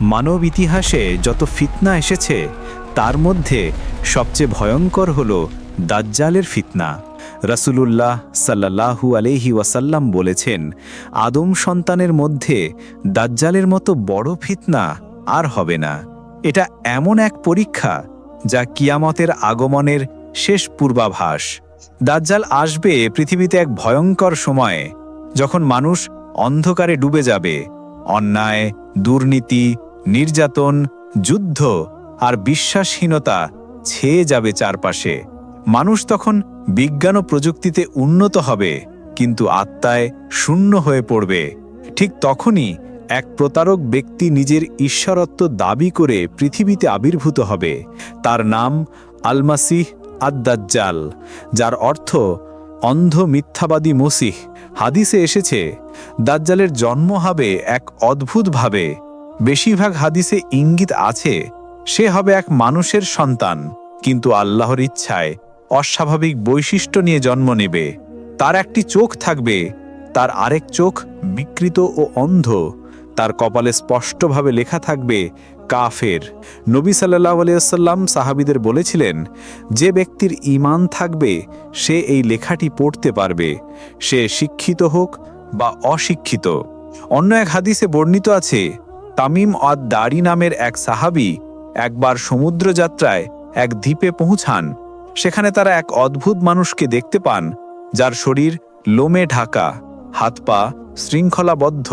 মানব ইতিহাসে যত ফিতনা এসেছে, তার মধ্যে সবচেয়ে ভয়ঙ্কর হল দাজ্জালের ফিতনা। রাসূলুল্লাহ সাল্লাল্লাহু আলাইহি ওয়াসাল্লাম বলেছেন, আদম সন্তানের মধ্যে দাজ্জালের মতো বড় ফিতনা আর হবে না। এটা এমন এক পরীক্ষা যা কিয়ামতের আগমনের শেষ পূর্বাভাস। দাজ্জাল আসবে পৃথিবীতে এক ভয়ঙ্কর সময়ে, যখন মানুষ অন্ধকারে ডুবে যাবে, অন্যায়, দুর্নীতি নির্যাতন, যুদ্ধ আর বিশ্বাসহীনতা ছেয়ে যাবে চারপাশে। মানুষ তখন বিজ্ঞান ও প্রযুক্তিতে উন্নত হবে, কিন্তু আত্মায় শূন্য হয়ে পড়বে। ঠিক তখনই এক প্রতারক ব্যক্তি নিজের ঈশ্বরত্ব দাবি করে পৃথিবীতে আবির্ভূত হবে। তার নাম আলমাসিহ আদ্দাজ্জাল, যার অর্থ অন্ধ মিথ্যাবাদী মসিহ। হাদিসে এসেছে, দাজ্জালের জন্ম হবে এক অদ্ভুতভাবে বেশিরভাগ হাদিসে ইঙ্গিত আছে, সে হবে এক মানুষের সন্তান, কিন্তু আল্লাহর ইচ্ছায় অস্বাভাবিক বৈশিষ্ট্য নিয়ে জন্ম নেবে। তার একটি চোখ থাকবে, তার আরেক চোখ বিকৃত ও অন্ধ, তার কপালে স্পষ্টভাবে লেখা থাকবে, কাফের। নবী সাল্লাহ আলিয়াল্লাম সাহাবিদের বলেছিলেন, যে ব্যক্তির ইমান থাকবে, সে এই লেখাটি পড়তে পারবে। সে শিক্ষিত হোক বা অশিক্ষিত। অন্য এক হাদিসে বর্ণিত আছে তামিম অদ দাড়ি নামের এক সাহাবি একবার সমুদ্র যাত্রায় এক দ্বীপে পৌঁছান। সেখানে তারা এক অদ্ভুত মানুষকে দেখতে পান, যার শরীর লোমে ঢাকা, হাত পা শৃঙ্খলাবদ্ধ।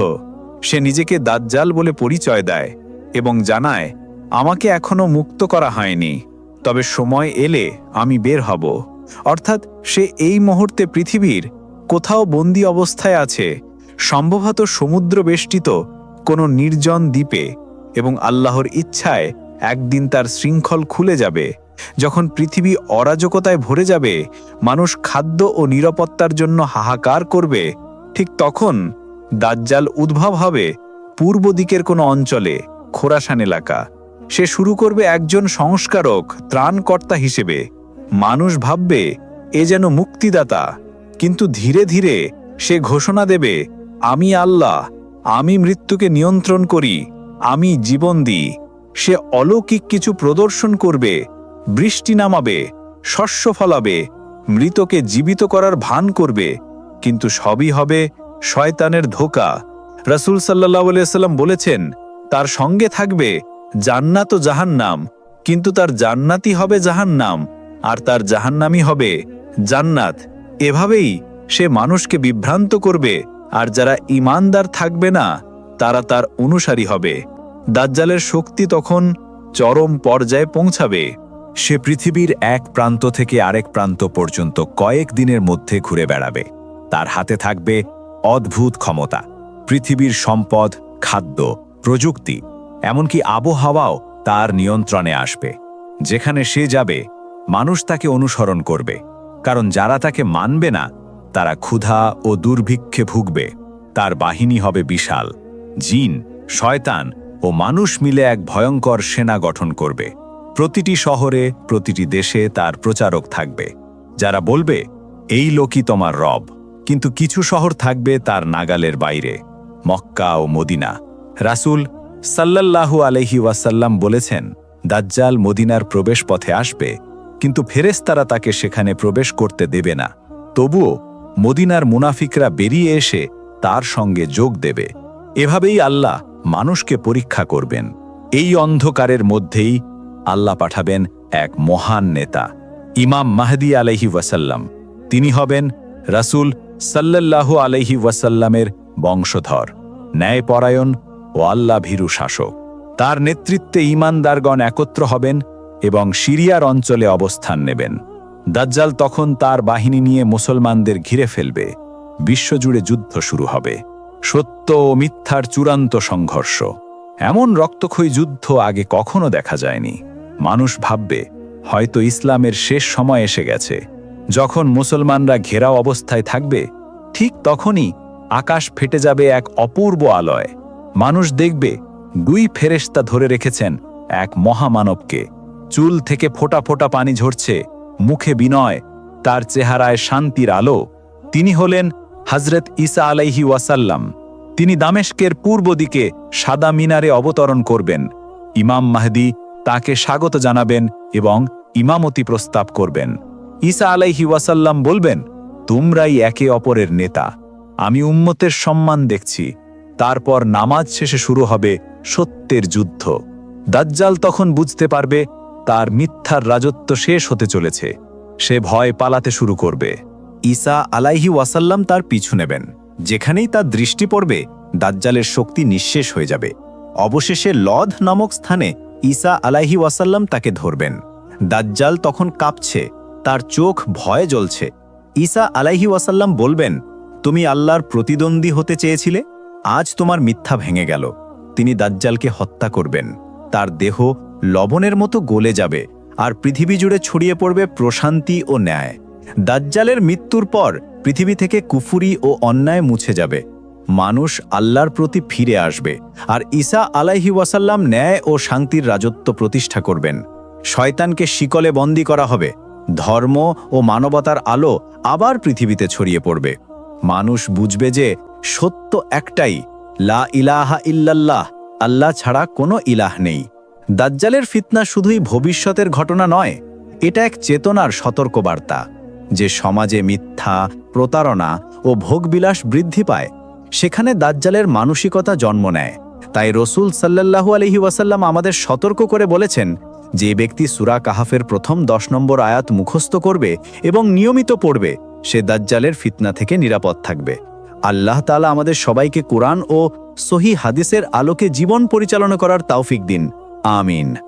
সে নিজেকে দাজ্জাল বলে পরিচয় দেয় এবং জানায়, আমাকে এখনও মুক্ত করা হয়নি, তবে সময় এলে আমি বের হব। অর্থাৎ সে এই মুহূর্তে পৃথিবীর কোথাও বন্দি অবস্থায় আছে, সম্ভবত সমুদ্র বেষ্টিত কোনো নির্জন দ্বীপে এবং আল্লাহর ইচ্ছায় একদিন তার শৃঙ্খল খুলে যাবে। যখন পৃথিবী অরাজকতায় ভরে যাবে, মানুষ খাদ্য ও নিরাপত্তার জন্য হাহাকার করবে, ঠিক তখন দাজ্জাল উদ্ভব হবে পূর্ব দিকের কোনো অঞ্চলে, খোরাসান এলাকা। সে শুরু করবে একজন সংস্কারক, ত্রাণকর্তা হিসেবে। মানুষ ভাববে, এ যেন মুক্তিদাতা। কিন্তু ধীরে ধীরে সে ঘোষণা দেবে, আমি আল্লাহ। আমি মৃত্যুকে নিয়ন্ত্রণ করি, আমি জীবন দিই। সে অলৌকিক কিছু প্রদর্শন করবে, বৃষ্টি নামাবে, শস্য ফলাবে, মৃতকে জীবিত করার ভান করবে, কিন্তু সবই হবে শয়তানের ধোকা। রাসূল সাল্লাহ সাল্লাম বলেছেন, তার সঙ্গে থাকবে জান্নাত ও জাহান্নাম, কিন্তু তার জান্নাতি হবে জাহান্নাম, আর তার জাহান্নামি হবে জান্নাত। এভাবেই সে মানুষকে বিভ্রান্ত করবে আর যারা ইমানদার থাকবে না, তারা তার অনুসারী হবে। দাজ্জালের শক্তি তখন চরম পর্যায়ে পৌঁছাবে। সে পৃথিবীর এক প্রান্ত থেকে আরেক প্রান্ত পর্যন্ত কয়েক দিনের মধ্যে ঘুরে বেড়াবে। তার হাতে থাকবে অদ্ভুত ক্ষমতা, পৃথিবীর সম্পদ, খাদ্য, প্রযুক্তি, এমনকি আবহাওয়াও তার নিয়ন্ত্রণে আসবে। যেখানে সে যাবে, মানুষ তাকে অনুসরণ করবে, কারণ যারা তাকে মানবে না তারা ক্ষুধা ও দুর্ভিক্ষে ভুগবে। তার বাহিনী হবে বিশাল। জিন, শয়তান ও মানুষ মিলে এক ভয়ঙ্কর সেনা গঠন করবে। প্রতিটি শহরে, প্রতিটি দেশে তার প্রচারক থাকবে। যারা বলবে, এই লোকই তোমার রব। কিন্তু কিছু শহর থাকবে তার নাগালের বাইরে, মক্কা ও মদিনা। রাসূল সাল্লাল্লাহু আলহি ওয়াসাল্লাম বলেছেন, দাজ্জাল মদিনার প্রবেশ পথে আসবে, কিন্তু ফেরেস্তারা তাকে সেখানে প্রবেশ করতে দেবে না। তবুও মদিনার মুনাফিকরা বেরিয়ে এসে তার সঙ্গে যোগ দেবে। এভাবেই আল্লাহ মানুষকে পরীক্ষা করবেন। এই অন্ধকারের মধ্যেই আল্লাহ পাঠাবেন এক মহান নেতা, ইমাম মাহদি আলহি ওয়াসাল্লাম। তিনি হবেন রাসূল সাল্লাল্লাহু আলহি ওয়াসাল্লামের বংশধর, ন্যায়পরায়ণ ও আল্লাহ ভীরু শাসক। তার নেতৃত্বে ইমানদারগণ একত্র হবেন এবং সিরিয়ার অঞ্চলে অবস্থান নেবেন। দাজ্জাল তখন তার বাহিনী নিয়ে মুসলমানদের ঘিরে ফেলবে। বিশ্বজুড়ে যুদ্ধ শুরু হবে। সত্য ও মিথ্যার চূড়ান্ত সংঘর্ষ। এমন রক্তক্ষয়ী যুদ্ধ আগে কখনো দেখা যায়নি। মানুষ ভাববে, হয়তো ইসলামের শেষ সময় এসে গেছে। যখন মুসলমানরা ঘেরাও অবস্থায় থাকবে, ঠিক তখনই আকাশ ফেটে যাবে এক অপূর্ব আলয়। মানুষ দেখবে, দুই ফেরেশতা ধরে রেখেছেন এক মহামানবকে। চুল থেকে ফোঁটা ফোঁটা পানি ঝরছে। মুখে বিনয়, তার চেহারায় শান্তির আলো। তিনি হলেন হজরত ঈসা আলাইহি ওয়াসাল্লাম। তিনি দামেস্কের পূর্ব দিকে সাদা মিনারে অবতরণ করবেন। ইমাম মাহদি তাকে স্বাগত জানাবেন এবং ইমামতি প্রস্তাব করবেন। ঈসা আলাইহি ওয়াসাল্লাম বলবেন, তোমরাই একে অপরের নেতা। আমি উম্মতের সম্মান দেখছি। তারপর নামাজ শেষে শুরু হবে সত্যের যুদ্ধ। দাজ্জাল তখন বুঝতে পারবে তার মিথ্যার রাজত্ব শেষ হতে চলেছে। সে ভয় পালাতে শুরু করবে। ঈসা আলাইহি ওয়াসাল্লাম তার পিছু নেবেন। যেখানেই তার দৃষ্টি পড়বে, দাজ্জালের শক্তি নিঃশেষ হয়ে যাবে। অবশেষে লদ নামক স্থানে ঈসা আলাইহি ওয়াসাল্লাম তাকে ধরবেন। দাজ্জাল তখন কাঁপছে, তার চোখ ভয়ে জ্বলছে। ঈসা আলাইহি ওয়াসাল্লাম বলবেন, তুমি আল্লাহর প্রতিদ্বন্দ্বী হতে চেয়েছিলে? আজ তোমার মিথ্যা ভেঙে গেল। তিনি দাজ্জালকে হত্যা করবেন। তার দেহ লবণের মতো গলে যাবে আর পৃথিবী জুড়ে ছড়িয়ে পড়বে প্রশান্তি ও ন্যায়। দাজ্জালের মৃত্যুর পর পৃথিবী থেকে কুফুরি ও অন্যায় মুছে যাবে। মানুষ আল্লাহর প্রতি ফিরে আসবে আর ঈসা আলাইহি ওয়াসাল্লাম ন্যায় ও শান্তির রাজত্ব প্রতিষ্ঠা করবেন। শয়তানকে শিকলে বন্দী করা হবে। ধর্ম ও মানবতার আলো আবার পৃথিবীতে ছড়িয়ে পড়বে। মানুষ বুঝবে যে সত্য একটাই, লা ইলাহা ইল্লাল্লাহ, আল্লাহ ছাড়া কোনো ইলাহ নেই। দাজ্জালের ফিতনা শুধুই ভবিষ্যতের ঘটনা নয়, এটা এক চেতনার সতর্কবার্তা। যে সমাজে মিথ্যা, প্রতারণা ও ভোগবিলাস বৃদ্ধি পায়, সেখানে দাজ্জালের মানসিকতা জন্ম নেয়। তাই রসুল সাল্লাল্লাহু আলহি ওয়াসাল্লাম আমাদের সতর্ক করে বলেছেন যে ব্যক্তি সুরা কাহাফের প্রথম দশ নম্বর আয়াত মুখস্থ করবে এবং নিয়মিত পড়বে, সে দাজ্জালের ফিতনা থেকে নিরাপদ থাকবে। আল্লাহ তালা আমাদের সবাইকে কোরআন ও সহি হাদিসের আলোকে জীবন পরিচালনা করার তাওফিক দিন। Amin.